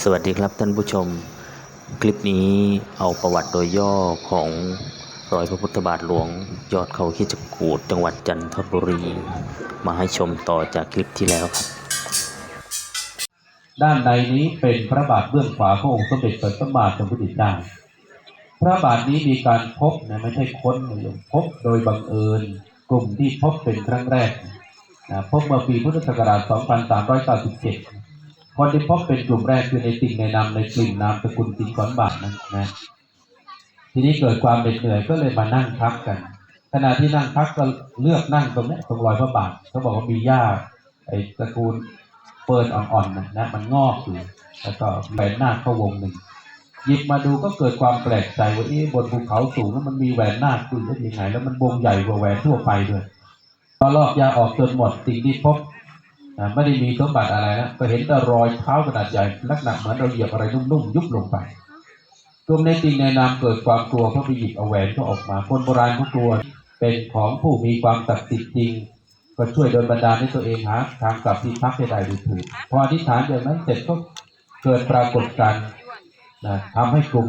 สวัสดีครับท่านผู้ชม คลิปนี้เอาประวัติโดยย่อของรอยพระพุทธบาทหลวง ยอดเขาคิดจกูดจังหวัดจันทบุรี มาให้ชมต่อจากคลิปที่แล้วครับ ด้านในนี้เป็นพระบาทเบื้องขวาขององค์สมเด็จพระสัมมาสัมพุทธเจ้าพระบาทนี้มีการพบนะไม่ใช่ค้นนะโยมพบโดยบังเอิญ กลุ่มที่พบเป็นครั้งแรกนะพบเมื่อปีพุทธศักราช 2397 คนที่พบเป็นกลุ่มแรกคือในติ่งในนามในกลิ่นนามสกุลติ่งขอนบาทนั้นนะทีนี้เกิดความเหน็ดเหนื่อยก็เลยมานั่งพักกัน ขณะที่นั่งพักก็เลือกนั่งตรงนี้ตรงรอยพระบาทเขาบอกว่ามีหญ้าไอ้ตระกูลเฟิร์นอ่อนๆนะนะมันงอกอยู่แล้วก็แหวนหน้าเข้าวงหนึ่งหยิบมาดูก็เกิดความแปลกใจว่าเอ๊ะบนภูเขาสูงแล้วมันมีแหวนหน้าคุณได้ยังไงแล้วมันวงใหญ่กว่าแหวนทั่วไปด้วยพอลอกยาออกจนหมดสิ่งที่พบ ไม่ได้มีสมบัติอะไรนะก็เห็นแต่รอยเท้าขนาดใหญ่ลักษณะเหมือนเราเหยียบอะไรนุ่มๆยุบลงไปกลุ่มในจริงในนามเกิดความกลัวเพราะไปหยิบเอาแหวนก็ออกมาคนโบราณเขากลัวเป็นของผู้มีความศักดิ์สิทธิ์จริง ก็ช่วยโดนบันดาลให้ตัวเองหาทางกลับที่พักให้ได้ดูถูกพออธิษฐานอย่างนั้นเสร็จก็เกิดปรากฏการณ์นะทำให้กลุ่ม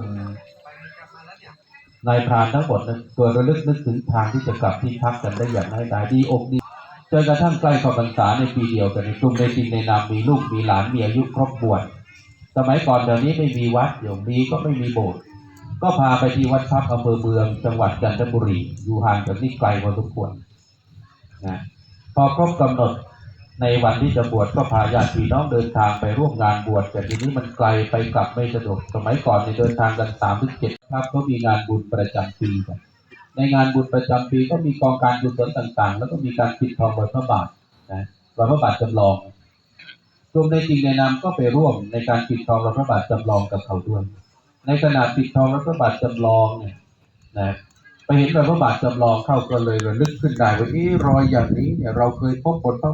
นายพรานทั้งหมดนั้นเกิดระลึกนึกถึงทางที่จะกลับที่พักกันได้อย่างง่ายดายดีอกดี จนกระทั่งใกล้เข้าพรรษาในปีเดียวกันในกลุ่มในจริงในนามมีลูกมีหลานมีอายุครบบวชสมัยก่อนเดี๋ยวนี้ไม่มีวัดเดี๋ยวมีก็ไม่มีโบสถ์ก็พาไปที่วัดพักอำเภอเมือง จังหวัดจันทบุรีอยู่ห่างจากนี่ไกลพอสมควรนะพอครบกำหนดในวันที่จะบวชก็พาญาติพี่น้องเดินทางไปร่วมงานบวชแต่ทีนี้มันไกลไปกลับไม่สะดวกสมัยก่อนเนี่ยเดินทางกันสามถึงเจ็ดครับก็มีงานบุญประจำปีกัน ในงานบุญประจำปีก็มีกองการกุศลต่างๆ แล้วก็มีการปิดทองบนพระบาทนะรอยพระบาทจำลองรวมในจริงในนามก็ไปร่วมในการปิดทองรัฐบาทจำลองกับเขาด้วย ในขณะปิดทองรัฐบาทจำลองเนี่ยนะไปเห็นรัฐบาทจำลองเข้าก็เลยระลึกขึ้นได้ว่าเอ๊รอยอย่างนี้เนี่ยเราเคยพบบนพระ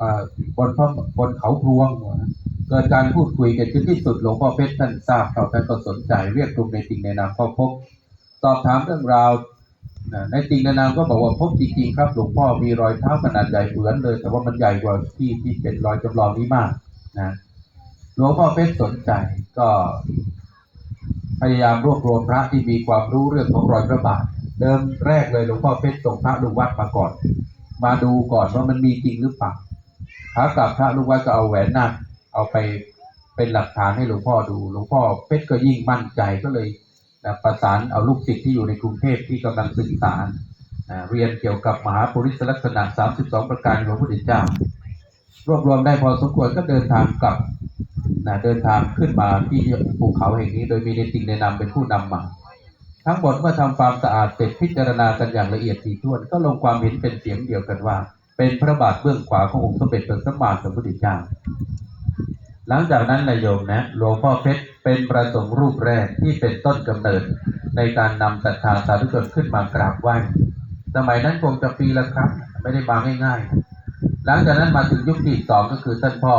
อ่าบนพระบนเขาพลวงเกิดการพูดคุยกันจนที่สุดหลวงพ่อเพชรท่านทราบเขาท่านก็สนใจเรียกกลุ่มในจริงในนามเข้าพบ สอบถามเรื่องราว ในจริงในนามก็บอกว่าพบจริงๆครับหลวงพ่อมีรอยเท้าขนาดใหญ่เหมือนเลย แต่ว่ามันใหญ่กว่าที่ที่เป็นรอยจำลองนี้มากนะหลวงพ่อเพชรสนใจก็พยายามรวบรวมพระที่มีความรู้เรื่องของรอยพระบาท เดิมแรกเลยหลวงพ่อเพชรส่งพระลูกวัดมาก่อน มาดูก่อนว่ามันมีจริงหรือเปล่าขากลับพระลูกวัดก็เอาแหวนนาคเอาไปเป็นหลักฐานให้หลวงพ่อดู หลวงพ่อเพชรก็ยิ่งมั่นใจก็เลย ประสานเอาลูกศิษย์ที่อยู่ในกรุงเทพที่กำลังศึกษาเรียนเกี่ยวกับมหาปริสลักษณะ 32 ประการของพระพุทธเจ้ารวบรวมได้พอสมควรก็เดินทางกลับนะเดินทางขึ้นมาที่ภูเขาแห่งนี้ โดยมีในติงในนำเป็นผู้นำมา ทั้งหมดเมื่อทำความสะอาดเสร็จพิจารณากันอย่างละเอียดถี่ถ้วนก็ลงความเห็นเป็นเสียงเดียวกันว่า เป็นพระบาทเบื้องขวาขององค์สมเด็จพระสัมมาสัมพุทธเจ้า หลังจากนั้นนายโยมนะหลวงพ่อเพชร เป็นประสงค์รูปแรกที่เป็นต้นกำเนิด ในการนำศรัทธาสาธุชนขึ้นมากราบไหว้สมัยนั้นคงจะปีละครั้งไม่ได้มาง่ายๆ หลังจากนั้นมาถึงยุคที่สองก็คือท่านพ่อ